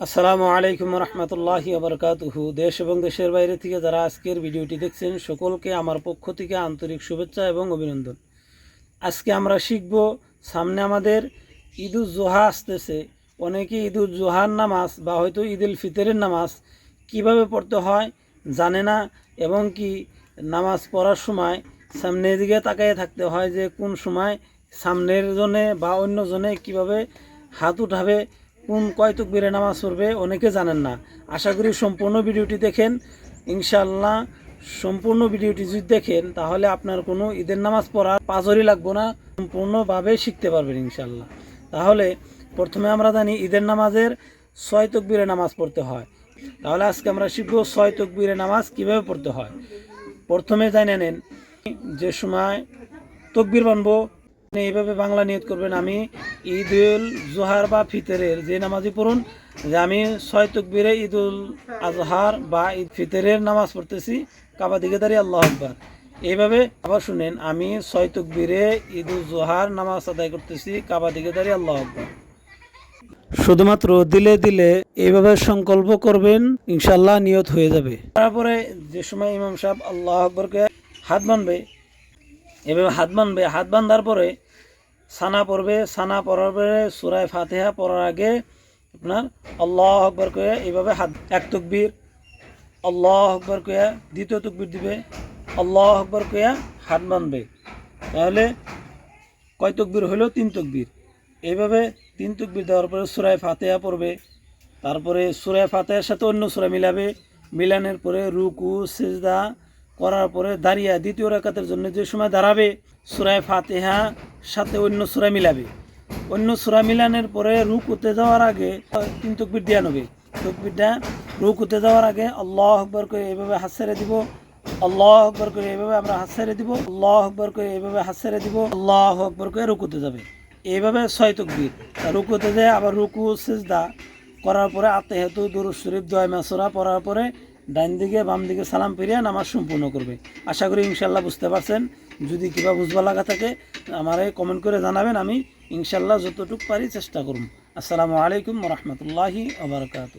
আসসালামু আলাইকুম রহমতুল্লাহি আবরকাতুহু দেশ এবং দেশের বাইরে থেকে যারা আজকের ভিডিওটি দেখছেন, সকলকে আমার পক্ষ থেকে আন্তরিক শুভেচ্ছা এবং অভিনন্দন। আজকে আমরা শিখব, সামনে আমাদের ঈদুল জোহা আসতেছে। অনেকে ঈদুল জোহার নামাজ বা হয়তো ঈদুল ফিতরের নামাজ কীভাবে পড়তে হয় জানে না এবং কি নামাজ পড়ার সময় সামনের দিকে তাকিয়ে থাকতে হয় যে কোন সময় সামনের জনে বা অন্য জনে কীভাবে হাত উঠাবে কোন কয় তকবীরে নামাজ পড়বে অনেকে জানেন না। আশা করি সম্পূর্ণ ভিডিওটি দেখেন। ইনশাল্লাহ সম্পূর্ণ ভিডিওটি যদি দেখেন, তাহলে আপনার কোনো ঈদের নামাজ পড়ার পাজরই লাগবো না। সম্পূর্ণভাবে শিখতে পারবেন ইনশাল্লাহ তাহলে প্রথমে আমরা জানি ঈদের নামাজের ছয় তকবীরে নামাজ পড়তে হয়। তাহলে আজকে আমরা শিখব ছয় তকবীরে নামাজ কীভাবে পড়তে হয়। প্রথমে জানে নেন যে সময় তকবির বানবো এইভাবে বাংলা নিয়ত করবেন, আমি ঈদুল জোহার বা ফিতরের যে নামাজি পড়ুন, যে আমি ছয় তকবীরে ঈদুল আজহার বা ঈদ ফিতরের নামাজ পড়তেছি, কাবা দিকে দাঁড়িয়ে আল্লাহ আকবার। এইভাবে আবার শুনেন, আমি ছয় তকবীরে ঈদুল জোহার নামাজ আদায় করতেছি, কাবা দিকে দাঁড়িয়ে আল্লাহ আকবার। শুধুমাত্র দিলে দিলে এইভাবে সংকল্প করবেন ইনশাল্লাহ নিয়ত হয়ে যাবে। তারপরে যে সময় ইমাম সাহেব আল্লাহ আকবরকে হাত বানবে, এভাবে হাত বানবে, হাত বান্ধার পরে সানা পড়বে, সানা পড়ার পরে সুরায় ফাতেহা পড়ার আগে আপনার আল্লাহ আকবর করে এইভাবে হাত, এক তকবীর, আল্লাহ আকবর কয়া দ্বিতীয় তকবীর দিবে, আল্লাহ আকবর কয়া হাত বানবে। তাহলে কয় তকবীর হলো তিন তকবীর। এইভাবে তিন তকবীর দেওয়ার পরে সুরায় ফাতেহা পড়বে, তারপরে সুরায় ফাতেহার সাথে অন্য সুরা মিলাবে। মিলানের পরে রুকু, সেজদা করার পরে দাঁড়িয়ে দ্বিতীয় রাকাতের জন্য যে সময় দাঁড়াবে সুরায় ফাতেহা সাথে অন্য সুরা মিলাবে। অন্য সুরা মিলানোর পরে রুকুতে যাওয়ার আগে তিন তকবির দিয়া নেবে। তকবিরটা রুকুতে যাওয়ার আগে আল্লাহ আকবর করে এইভাবে হাত ছেড়ে দিব। আল্লাহ আকবর করে এইভাবে আমরা হাত ছেড়ে দিব। আল্লাহ আকবর করে এইভাবে হাত ছেড়ে দিব। আল্লাহ আকবর করে রুকুতে যাবে। এইভাবে ছয় তকবির। রুকুতে যায় আবার রুকু সেজদা করার পরে আতে হেতু দুরুদ শরীফ দয় মাসরা পড়ার পরে ডাইন দিকে, বাম দিকে সালাম ফিরিয়ে নামাজ সম্পূর্ণ করবে। আশা করি ইনশাল্লাহ বুঝতে পারছেন। যদি কিবা বুঝবা লাগা থাকে, আমারে কমেন্ট করে জানাবেন, আমি ইনশাল্লাহ যতটুকু পারি চেষ্টা করুন আসসালামু আলাইকুম রহমতুল্লাহি আবরকাত